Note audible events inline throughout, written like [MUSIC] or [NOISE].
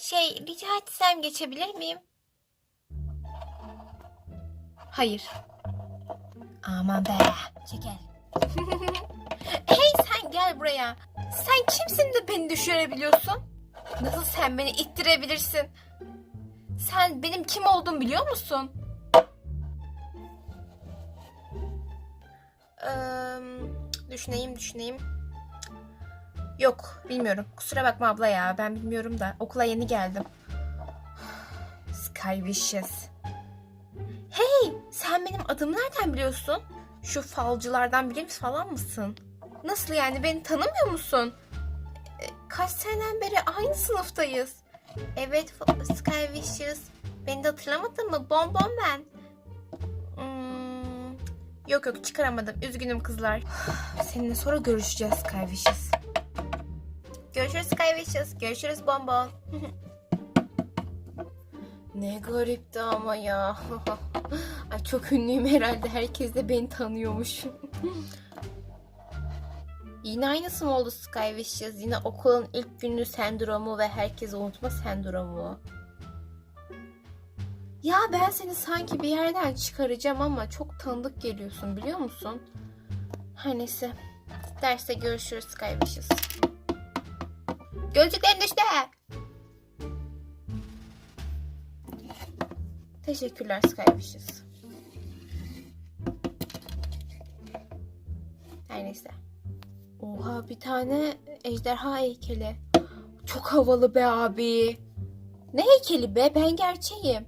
Şey rica etsem geçebilir miyim? Hayır. Aman be. Çeker. [LAUGHS] hey sen gel buraya. Sen kimsin de beni düşürebiliyorsun? Nasıl sen beni ittirebilirsin? Sen benim kim olduğumu biliyor musun? Eee, düşüneyim düşüneyim. Yok bilmiyorum. Kusura bakma abla ya. Ben bilmiyorum da okula yeni geldim. Sky Vicious. Hey sen benim adımı nereden biliyorsun? Şu falcılardan biri falan mısın? Nasıl yani beni tanımıyor musun? E, Kaç seneden beri aynı sınıftayız. Evet Sky Vicious. Beni de hatırlamadın mı? Bonbon ben. Hmm, yok yok çıkaramadım. Üzgünüm kızlar. [SIGHS] Seninle sonra görüşeceğiz Sky Vicious. Görüşürüz Sky Vicious. Görüşürüz Bonbon. ne garipti ama ya. [LAUGHS] Ay çok ünlüyüm herhalde. Herkes de beni tanıyormuş. [LAUGHS] Yine aynısı mı oldu Sky Vicious? Yine okulun ilk günü sendromu ve herkes unutma sendromu. Ya ben seni sanki bir yerden çıkaracağım ama çok tanıdık geliyorsun biliyor musun? Her neyse. Derste görüşürüz Sky Vicious. Gözlüklerin düştü. Teşekkürler Sky Vicious. Her neyse. Oha bir tane ejderha heykeli. Çok havalı be abi. Ne heykeli be? Ben gerçeğim.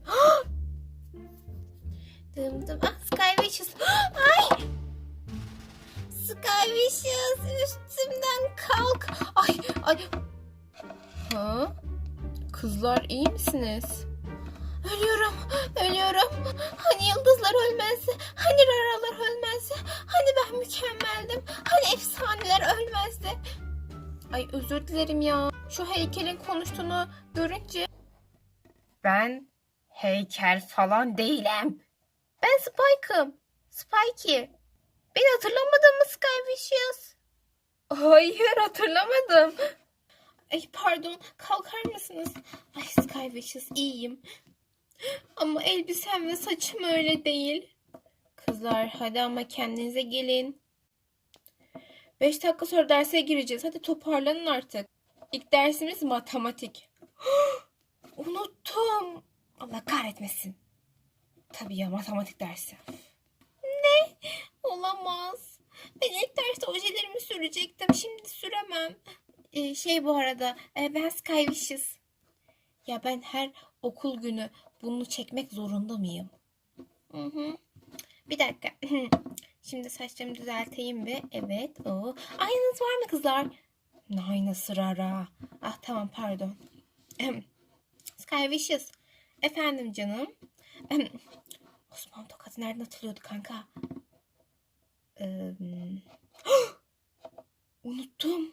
[GASPS] dım dım. Ah, Sky Vicious. [GASPS] Ay! Sky Vicious üstümden kalk. Ay ay. Kızlar iyi misiniz? Ölüyorum, ölüyorum. Hani yıldızlar ölmezdi, hani raralar ölmezdi, hani ben mükemmeldim, hani efsaneler ölmezdi. Ay özür dilerim ya. Şu heykelin konuştuğunu görünce... Ben heykel falan değilim. Ben Spike'ım. Spikey. Beni hatırlamadın mı Sky Vicious? Hayır hatırlamadım. Ay pardon kalkar mısınız? Ay Sky Vicious iyiyim. Ama elbisem ve saçım öyle değil. Kızlar hadi ama kendinize gelin. Beş dakika sonra derse gireceğiz. Hadi toparlanın artık. İlk dersimiz matematik. [GASPS] Unuttum. Allah kahretmesin. Tabii ya matematik dersi. Ne? Olamaz. Ben ilk derste ojelerimi sürecektim. Şimdi süremem. Ee, şey bu arada e, Sky Vicious. Ya ben her okul günü bunu çekmek zorunda mıyım? Hı hı. Bir dakika. [CLEARS THROAT] Şimdi saçlarımı düzelteyim ve evet. O. Aynanız var mı kızlar? Ne aynası Rara? Ah tamam pardon. [CLEARS THROAT] Sky Vicious. Efendim canım. [CLEARS THROAT] Osman Tokat nereden hatırlıyordu kanka? Ee, unuttum.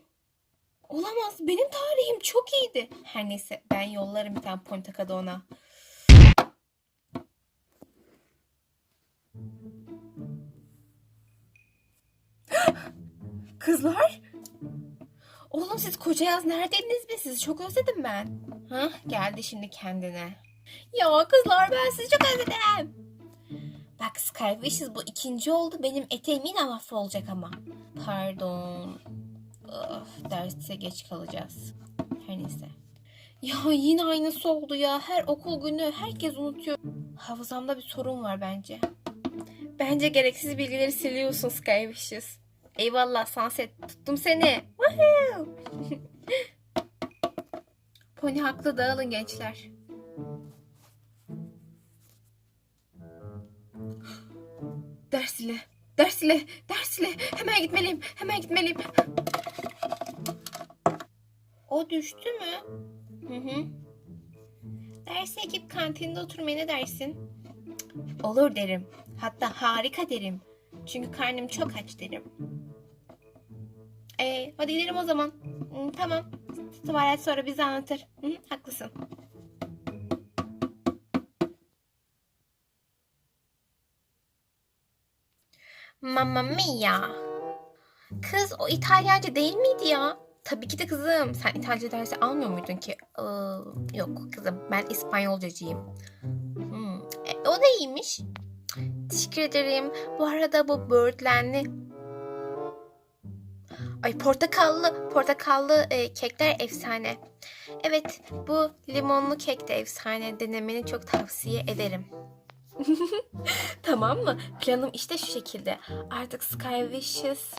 Olamaz. Benim tarihim çok iyiydi. Her neyse ben yollarım bir tane Pontaka'da ona. [GASPS] Kızlar? Oğlum siz koca yaz neredeydiniz be? Sizi çok özledim ben. Hah geldi şimdi kendine. Ya kızlar ben sizi çok özledim. Bak Sky Wishes bu ikinci oldu. Benim eteğim yine mahvolacak ama. Pardon. Of, derse geç kalacağız. Her neyse. Ya yine aynısı oldu ya. Her okul günü herkes unutuyor. Hafızamda bir sorun var bence. Bence gereksiz bilgileri siliyorsun Sky Wishes. Eyvallah Sunset. Tuttum seni. [LAUGHS] Pony haklı dağılın gençler. [GASPS] Ders ile. Ders ile. Ders ile. Hemen gitmeliyim. Hemen gitmeliyim. O düştü mü? Hı hı. Derse gidip kantinde oturmaya ne dersin? Olur derim. Hatta harika derim. Çünkü karnım çok aç derim. Ee, hadi gidelim o zaman. Hı, tamam. Tuvalet sonra bize anlatır. Hı, haklısın. Mamma mia. Kız o İtalyanca değil miydi ya? tabii ki de kızım. Sen İtalyanca dersi almıyor muydun ki? Ee, yok kızım. Ben İspanyolcacıyım. Hmm. E, o da iyiymiş. Teşekkür ederim. Bu arada bu böğürtlenli Ay portakallı, portakallı e, kekler efsane. Evet, bu limonlu kek de efsane. Denemeni çok tavsiye ederim. [LAUGHS] tamam mı? Planım işte şu şekilde. Artık Sky Wishes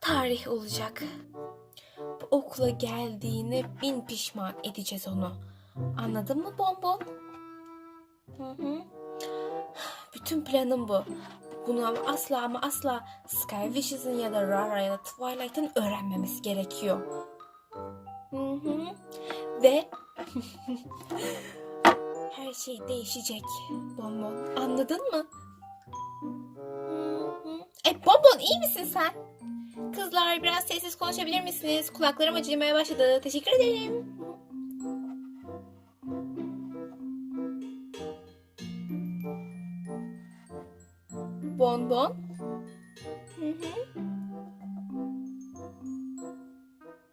tarih olacak. Bu okula geldiğine bin pişman edeceğiz onu. Anladın mı bonbon? Bütün planım bu. Bunu ama asla ama asla Sky Wishes'in ya da Rara ya da Twilight'ın öğrenmemesi gerekiyor. Hı hı. Ve [LAUGHS] her şey değişecek Bonbon. Anladın mı? E Bonbon iyi misin sen? Kızlar biraz sessiz konuşabilir misiniz? Kulaklarım acımaya başladı. Teşekkür ederim. Bonbon. Hı hı.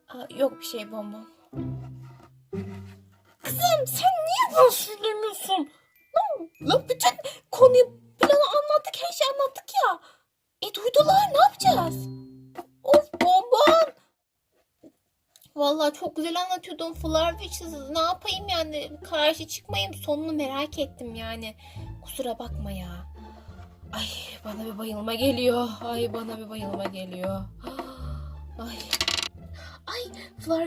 Aa, yok bir şey bonbon. Kızım sen niye bana söylemiyorsun? Lan, lan bütün konuyu planı anlattık her şeyi anlattık ya. E duydular ne yapacağız? Of bonbon. Vallahi çok güzel anlatıyordun Witches. Ne yapayım yani karşı çıkmayayım sonunu merak ettim yani. Kusura bakma ya. Ay bana bir bayılma geliyor. Ay bana bir bayılma geliyor. [GASPS] Ay. Ay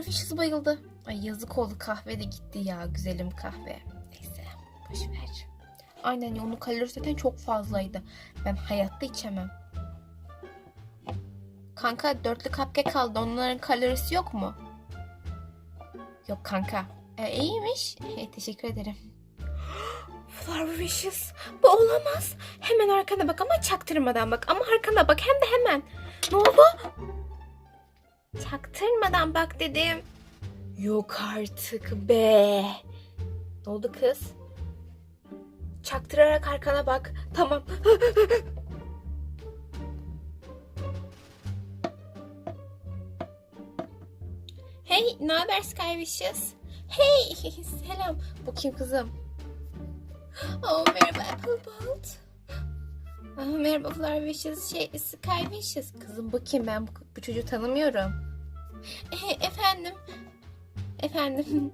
Fishes bayıldı. Ay yazık oldu kahve de gitti ya güzelim kahve. Neyse boş ver. Aynen ya onun kalorisi zaten çok fazlaydı. Ben hayatta içemem. Kanka dörtlü cupcake kaldı. Onların kalorisi yok mu? Yok kanka. E, iyiymiş. E, teşekkür ederim. [GASPS] Flower Wishes. Bu olamaz. Hemen arkana bak ama çaktırmadan bak. Ama arkana bak hem de hemen. Ne oldu? Çaktırmadan bak dedim. Yok artık be. Ne oldu kız? Çaktırarak arkana bak. Tamam. [LAUGHS] hey, ne haber Sky Wishes? Hey, [LAUGHS] selam. Bu kim kızım? Oh, merhaba Applebolt. Ah, merhaba Flower Wishes, şey, Sky Wishes. Kızım bu kim? Ben bu, bu çocuğu tanımıyorum. E, efendim? Efendim?